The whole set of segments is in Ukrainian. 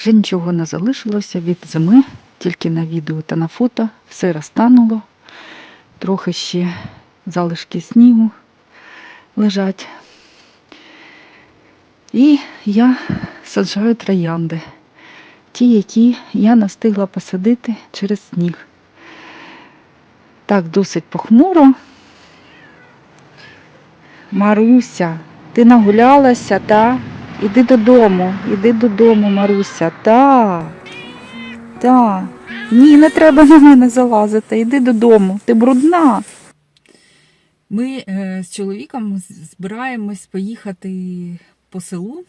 Вже нічого не залишилося від зими, тільки на відео та на фото все розтануло. Трохи ще залишки снігу лежать. І я саджаю троянди. Ті, які я не встигла посадити через сніг. Так, досить похмуро. Маруся, ти нагулялася, та? Іди додому, іди додому, Маруся, та. Та. Ні, не треба на мене залазити, іди додому, ти брудна. Ми е, з чоловіком збираємось поїхати по селу,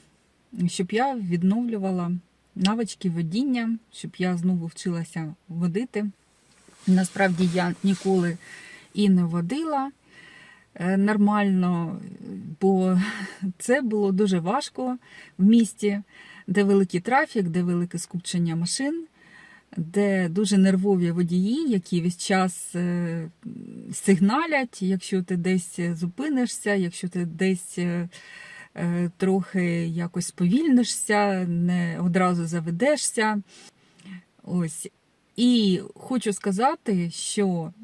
щоб я відновлювала навички водіння, щоб я знову вчилася водити. Насправді я ніколи і не водила нормально, бо це було дуже важко в місті, де великий трафік, де велике скупчення машин, де дуже нервові водії, які весь час е, сигналять, якщо ти десь зупинишся, якщо ти десь е, е, трохи якось сповільнишся, не одразу заведешся. Ось. І хочу сказати, що е,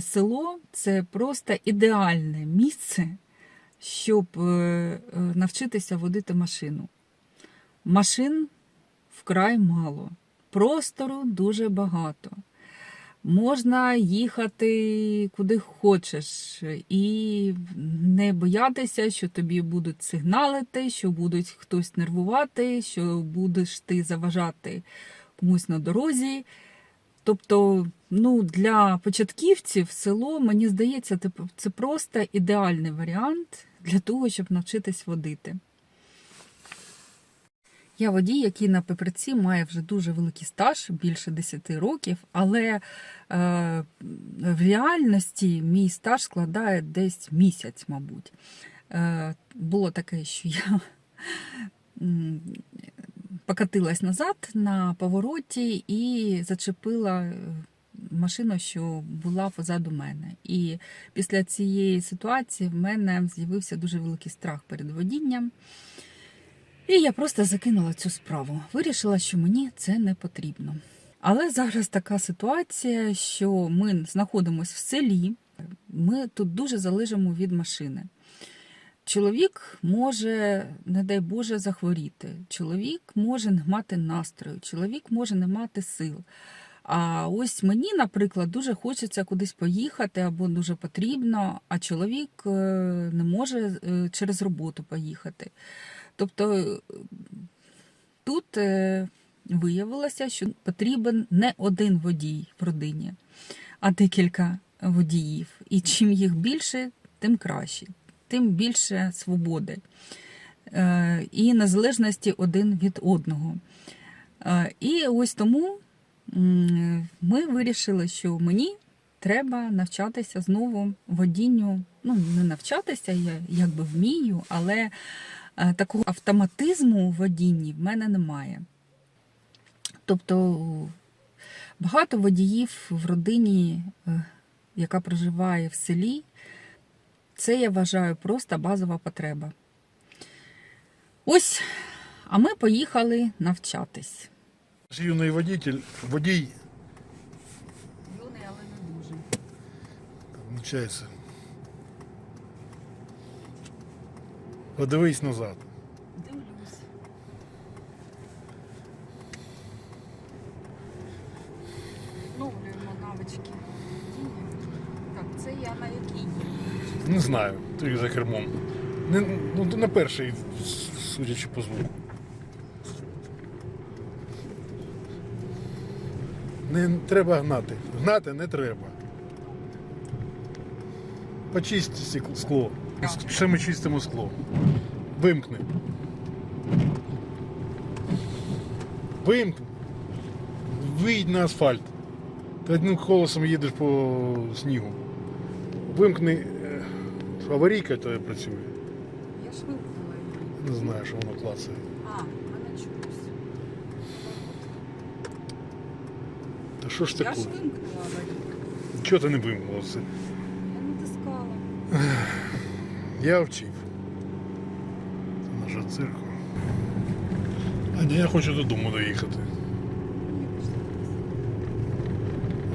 село це просто ідеальне місце, щоб е, е, навчитися водити машину. Машин вкрай мало, простору дуже багато. Можна їхати куди хочеш і не боятися, що тобі будуть сигналити, що будуть хтось нервувати, що будеш ти заважати комусь на дорозі. Тобто, ну, для початківців село, мені здається, це просто ідеальний варіант для того, щоб навчитись водити. Я водій, який на пеприці має вже дуже великий стаж, більше 10 років, але е, в реальності мій стаж складає десь місяць, мабуть. Е, було таке, що я покатилась назад на повороті і зачепила е, машину, що була позаду мене. І після цієї ситуації в мене з'явився дуже великий страх перед водінням. І я просто закинула цю справу. Вирішила, що мені це не потрібно. Але зараз така ситуація, що ми знаходимося в селі, ми тут дуже залежимо від машини. Чоловік може, не дай Боже, захворіти. Чоловік може не мати настрою, чоловік може не мати сил. А ось мені, наприклад, дуже хочеться кудись поїхати або дуже потрібно, а чоловік е, не може е, через роботу поїхати. Тобто е, тут виявилося, що потрібен не один водій в родині, а декілька водіїв. І чим їх більше, тим краще, тим більше свободи е, і незалежності один від одного. Е, І ось тому ми вирішили, що мені треба навчатися знову водінню. Ну, не навчатися, я якби вмію, але е, такого автоматизму у водінні в мене немає. Тобто багато водіїв в родині, яка проживає в селі, це я вважаю просто базова потреба. Ось, а ми поїхали навчатись. Наш юний водитель, водій, Юний, але не дуже. навчається. Подивись назад. Дивлюсь. Відновлюємо навички. Так, це я на якій? Не знаю, ти за кермом. Не, ну, на перший, судячи по звуку. Не треба гнати. Гнати не треба. Почисти скло. Ще ми чистимо скло. Вимкни. Вимкни. Вийдь на асфальт. Ти одним колесом їдеш по снігу. Вимкни. Аварійка то працює. Я ж вимкнула її. Не знаю, що воно клацає. А, мене чомусь. Та що ж Я таке? ж вимкнула аварійку. Чого ти не вимкнула це? Я натискала. Я вчив. Це наша церква. А ні, я хочу додому доїхати.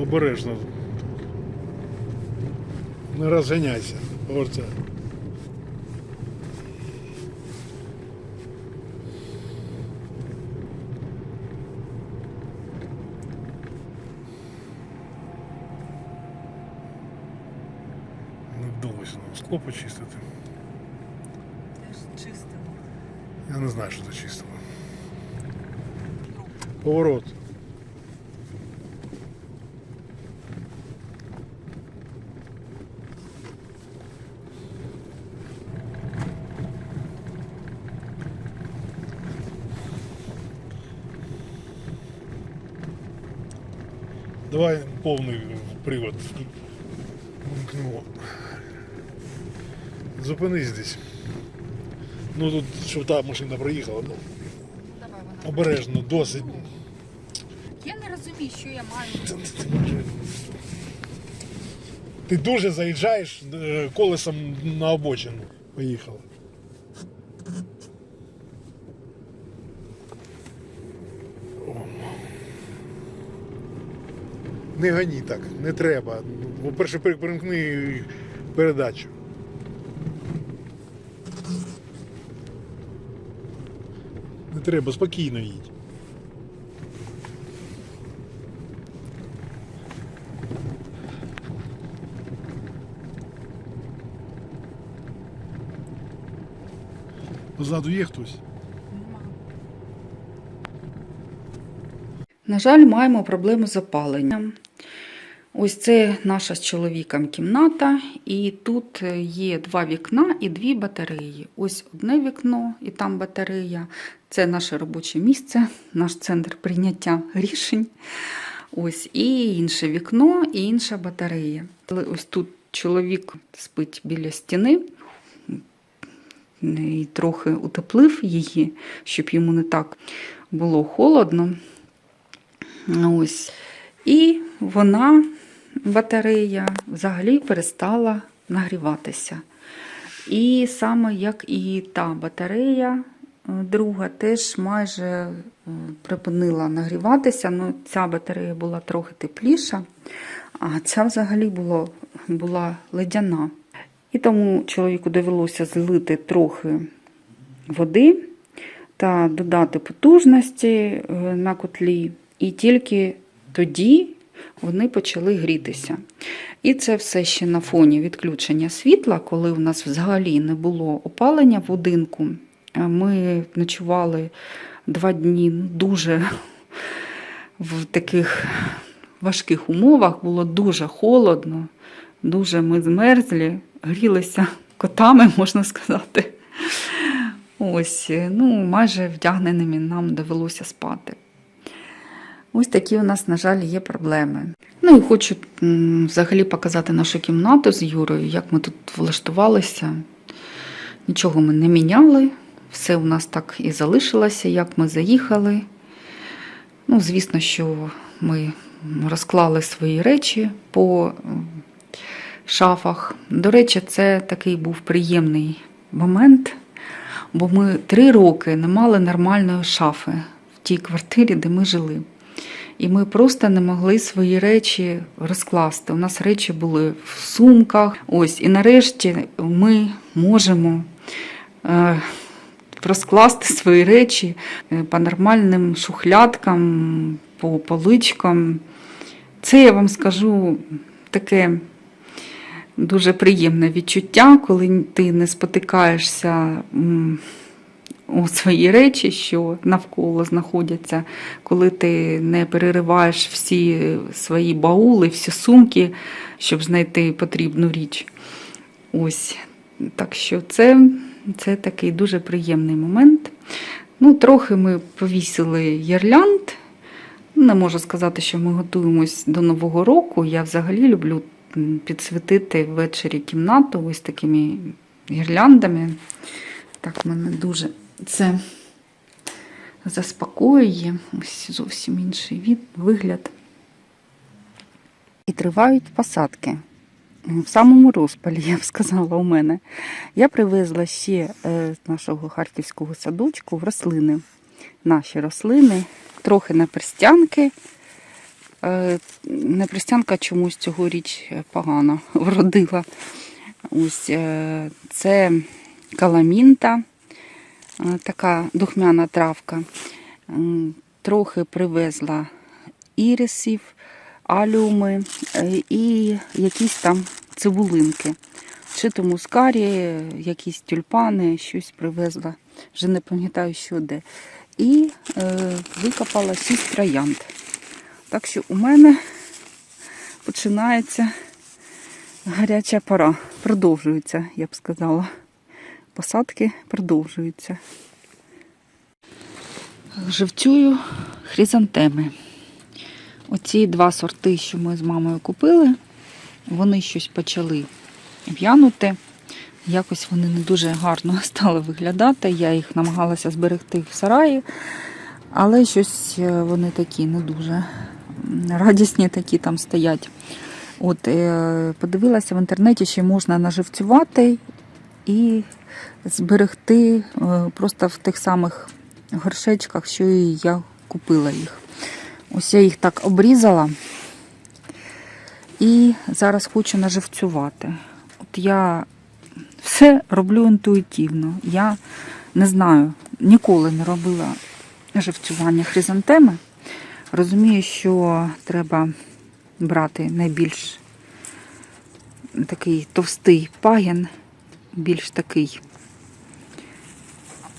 Обережно. Не розганяйся. Повертай. Не вдалося нам скло почистити. чистимо. Я не знаю, що це чистило. Поворот. Давай повний привод. Вмкнемо. Зупинись десь. Ну тут, щоб та машина проїхала, ну Давай вона. обережно, досить. Я не розумію, що я маю. Ти- ти- ти дуже заїжджаєш е, колесом на обочину. Поїхала. Не гоні так, не треба. По-перше, примкни передачу. Не треба, спокійно їдь. Позаду є хтось. На жаль, маємо проблему з опаленням. Ось це наша з чоловіком кімната, і тут є два вікна і дві батареї. Ось одне вікно, і там батарея. Це наше робоче місце, наш центр прийняття рішень. Ось і інше вікно, і інша батарея. Ось тут чоловік спить біля стіни і трохи утеплив її, щоб йому не так було холодно. Ось. І вона, батарея, взагалі перестала нагріватися. І саме як і та батарея, е, друга, теж майже е, припинила нагріватися. Ну, ця батарея була трохи тепліша, а ця взагалі було, була ледяна. І тому чоловіку довелося злити трохи води та додати потужності е, на котлі. І тільки тоді вони почали грітися. І це все ще на фоні відключення світла, коли у нас взагалі не було опалення в будинку. Е, Ми ночували два дні дуже в таких важких умовах, було дуже холодно, дуже ми змерзлі, грілися котами, можна сказати. Ось, ну, майже вдягненими нам довелося спати. Ось такі у нас, на жаль, є проблеми. Ну і хочу взагалі показати нашу кімнату з Юрою, як ми тут влаштувалися. Нічого ми не міняли, все у нас так і залишилося, як ми заїхали. Ну, звісно, що ми розклали свої речі по шафах. До речі, це такий був приємний момент, бо ми три роки не мали нормальної шафи в тій квартирі, де ми жили. І ми просто не могли свої речі розкласти. У нас речі були в сумках. Ось, і нарешті ми можемо е, розкласти свої речі е, по нормальним шухлядкам, по поличкам. Це я вам скажу таке дуже приємне відчуття, коли ти не спотикаєшся у свої речі, що навколо знаходяться, коли ти не перериваєш всі свої баули, всі сумки, щоб знайти потрібну річ. Ось. Так що це, це такий дуже приємний момент. Ну, трохи ми повісили гірлянд. Не можу сказати, що ми готуємось до Нового року. Я взагалі люблю підсвітити ввечері кімнату ось такими гірляндами. Так, в мене дуже це заспокоює. Ось зовсім інший від, вигляд. І тривають посадки. В самому розпалі, я б сказала, у мене. Я привезла ще е, з нашого харківського садочку в рослини. наші рослини, трохи наперстянки. Е, Неперстянка чомусь цьогоріч погано вродила. Ось е, це каламінта, е, така духмяна травка. Трохи привезла ірисів, алюми е, і якісь там цибулинки. Чи то мускарі, якісь тюльпани, щось привезла. Вже не пам'ятаю, що де. І е, викопала шість троянд. Так що у мене починається гаряча пора. Продовжується, я б сказала. Посадки продовжуються. Живцюю хризантеми. Оці два сорти, що ми з мамою купили, вони щось почали в'янути. Якось вони не дуже гарно стали виглядати. Я їх намагалася зберегти в сараї, але щось е, вони такі не дуже радісні такі там стоять. От, е, подивилася в інтернеті, що можна наживцювати і зберегти е, просто в тих самих горшечках, що і я купила їх. Ось я їх так обрізала і зараз хочу наживцювати. От я все роблю інтуїтивно. Я не знаю, ніколи не робила живцювання хризантеми. Розумію, що треба брати найбільш такий товстий пагін, більш такий,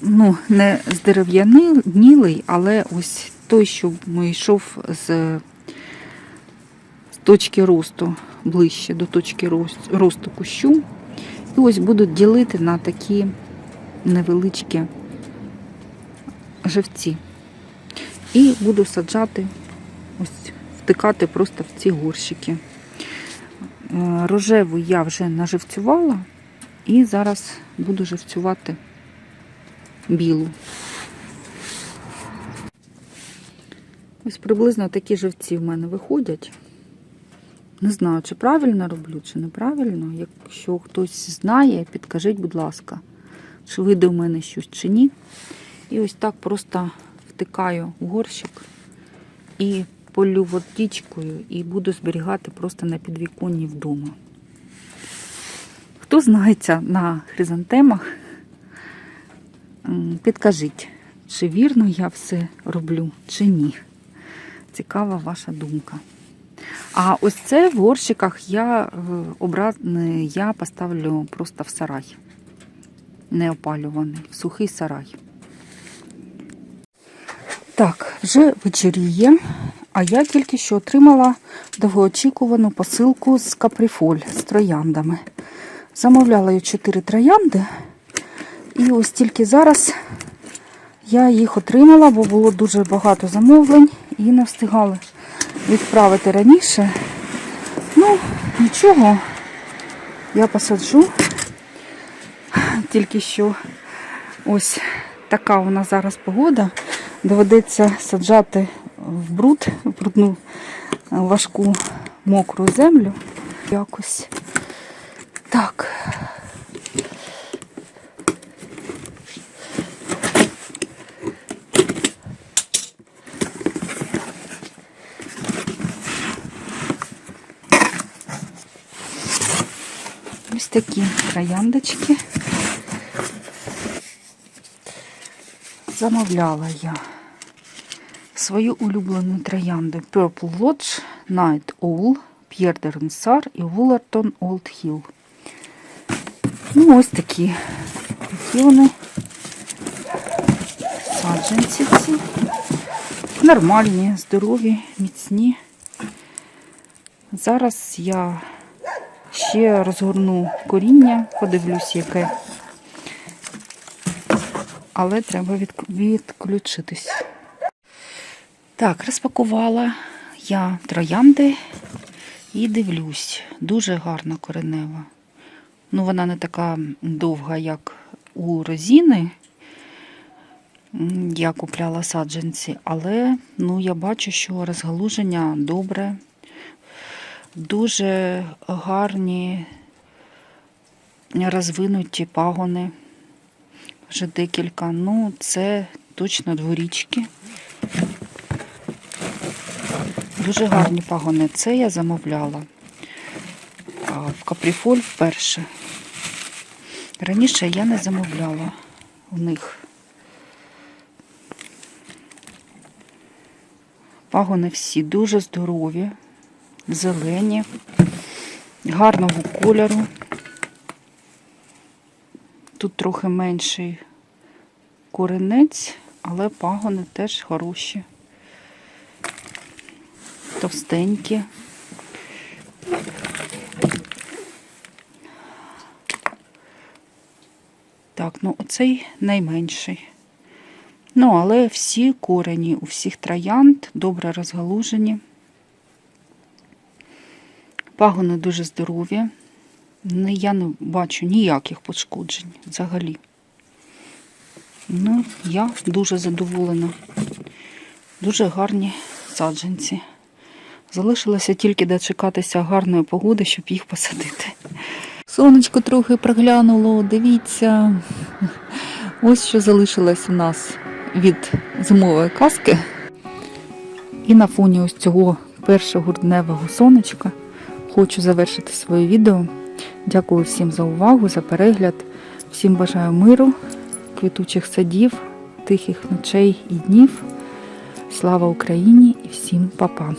ну, не здерев'янілий, але ось той, що йшов з, точки росту, ближче до точки рост- росту кущу. І ось будуть ділити на такі невеличкі живці. І буду саджати, ось втикати просто в ці горщики. Е, Рожеву я вже наживцювала і зараз буду живцювати білу. Ось приблизно такі живці в мене виходять. Не знаю, чи правильно роблю, чи неправильно. Якщо хтось знає, підкажіть, будь ласка, чи вийде в мене щось чи ні. І ось так просто втикаю в горщик і полю водичкою і буду зберігати просто на підвіконні вдома. Хто знається на хризантемах, підкажіть, чи вірно я все роблю, чи ні. Цікава ваша думка. А ось це в горщиках я, е, образ... я поставлю просто в сарай. Не опалюваний, в сухий сарай. Так, вже вечоріє, а я тільки що отримала довгоочікувану посилку з каприфоль з трояндами. Замовляла я 4 троянди, і ось тільки зараз я їх отримала, бо було дуже багато замовлень і не встигали відправити раніше. Ну, нічого, я посаджу. Тільки що ось така у нас зараз погода. Доведеться саджати в бруд, в брудну важку мокру землю. Якось. Так. Ось такі трояндочки. Замовляла я свою улюблену троянду Purple Lodge, Night Owl, de Ronsard і Wullerton Old Hill. Ну, ось такі. Такі вони саджанці ці. Нормальні, здорові, міцні. Зараз я ще розгорну коріння, подивлюсь, яке. Але треба від- відключитись. Так, розпакувала я троянди і дивлюсь. Дуже гарна коренева. Ну, вона не така довга, як у розіни. Я купляла саджанці, але ну, я бачу, що розгалуження добре. Дуже гарні розвинуті пагони. Вже декілька. Ну, це точно дворічки. Дуже гарні пагони. Це я замовляла. В Капріфоль вперше. Раніше я не замовляла у них. Пагони всі дуже здорові, зелені, гарного кольору. Тут трохи менший коренець, але пагони теж хороші. Товстенькі. Так, ну оцей найменший. Ну, але всі корені у всіх троянд добре розгалужені. Пагони дуже здорові. Я не бачу ніяких пошкоджень взагалі. Ну, я дуже задоволена. Дуже гарні саджанці. Залишилося тільки дочекатися гарної погоди, щоб їх посадити. Сонечко трохи проглянуло, дивіться. Ось що залишилось у нас від зимової казки. І на фоні ось цього першого дневого сонечка хочу завершити своє відео. Дякую всім за увагу, за перегляд. Всім бажаю миру, квітучих садів, тихих ночей і днів. Слава Україні і всім па-па!